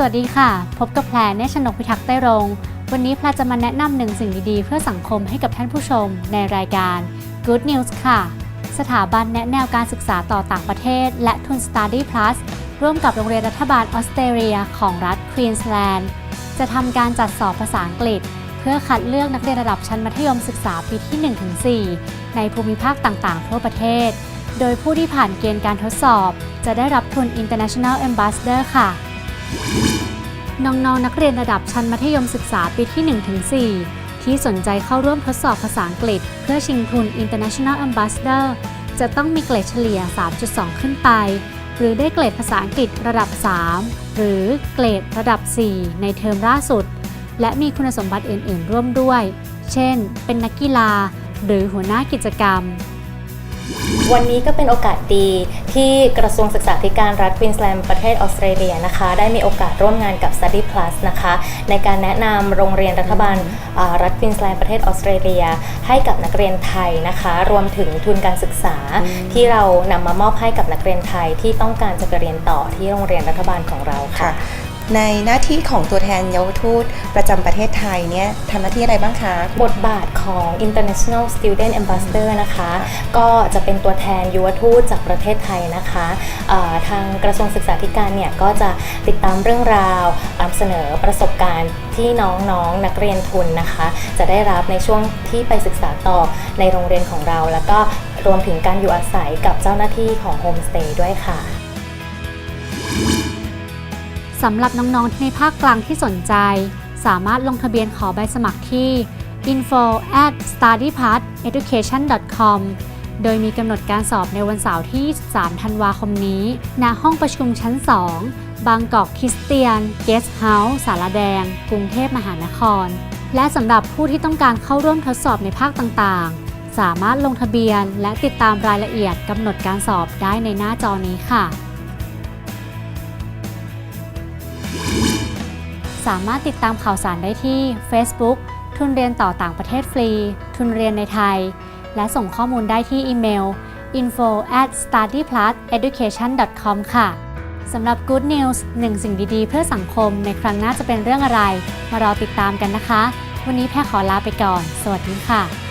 สวัสดีค่ะ พบกับแพรเนชนกพิทักษ์ไต้รง วันนี้แพรจะมาแนะนำหนึ่งสิ่งดีๆ เพื่อสังคมให้กับท่านผู้ชมในรายการ Good News ค่ะ สถาบันแนะแนวการศึกษาต่อต่างประเทศ และทุน Study Plus ร่วมกับโรงเรียนรัฐบาลออสเตรเลียของรัฐควีนสแลนด์จะทำการจัดสอบภาษาอังกฤษ เพื่อคัดเลือกนักเรียนระดับชั้นมัธยมศึกษาปีที่ 1-4 ในภูมิภาคต่างๆ ทั่วประเทศ โดยผู้ที่ผ่านเกณฑ์การทดสอบ จะได้รับทุน International Ambassador ค่ะ น้องๆนักเรียนระดับชั้นมัธยมศึกษาปีที่ 1-4 ที่สนใจเข้าร่วมทดสอบภาษาอังกฤษ เพื่อชิงทุน International Ambassador จะต้องมีเกรดเฉลี่ย 3.2 ขึ้นไป หรือได้เกรดภาษาอังกฤษระดับ 3 หรือเกรดระดับ 4 ในเทอมล่าสุด และมีคุณสมบัติอื่น ๆ ร่วมด้วย เช่น เป็นนักกีฬา หรือหัวหน้ากิจกรรม วันนี้ก็เป็นโอกาสดีที่กระทรวงศึกษาธิการรัฐควีนสแลนด์ประเทศออสเตรเลียนะคะ ได้มีโอกาสร่วมงานกับ Study Plus นะคะ ในการแนะนำโรงเรียนรัฐบาลอ่ารัฐควีนสแลนด์ประเทศออสเตรเลีย ให้กับนักเรียนไทยนะคะ รวมถึงทุนการศึกษาที่เรานำมามอบให้กับนักเรียนไทยที่ต้องการจะไปเรียนต่อที่โรงเรียนรัฐบาลของเราค่ะค่ะ ในหน้าที่ของตัวแทนเยาวทูตประจำประเทศไทยเนี่ยทำหน้าที่อะไรบ้างคะ บทบาทของ International Student Ambassador นะคะ ก็จะเป็นตัวแทนยุวทูตจากประเทศไทยนะคะเอ่อทางกระทรวงศึกษาธิการเนี่ยก็จะติดตามเรื่องราวนำเสนอประสบการณ์ที่น้องๆนนักเรียนทุนนะคะ จะได้รับในช่วงที่ไปศึกษาต่อในโรงเรียนของเรา แล้วก็รวมถึงการอยู่อาศัยกับเจ้าหน้าที่ของโฮมสเตย์ด้วยค่ะ สำหรับน้องๆ ในภาคกลางที่สนใจ สามารถลงทะเบียนขอใบสมัครที่ info at studyparteducation.com โดยมีกำหนดการสอบในวันเสาร์ที่ 3 ธันวาคมนี้ ณ ห้องประชุมชั้น 2 บางกอกคริสเตียน เกสเฮาส์ สารแดง กรุงเทพมหานคร และสำหรับผู้ที่ต้องการเข้าร่วมทดสอบในภาคต่างๆ สามารถลงทะเบียนและติดตามรายละเอียดกำหนดการสอบได้ในหน้าจอนี้ค่ะ สามารถติดตามข่าวสารได้ที่ Facebook ทุนเรียนต่อต่างประเทศฟรี ทุนเรียนในไทย และส่งข้อมูลได้ที่อีเมล info at studypluseducation.com ค่ะ สำหรับ Good News หนึ่งสิ่งดีๆ เพื่อสังคมในครั้งหน้าจะเป็นเรื่องอะไร มารอติดตามกันนะคะ วันนี้แพรขอลาไปก่อน สวัสดีค่ะ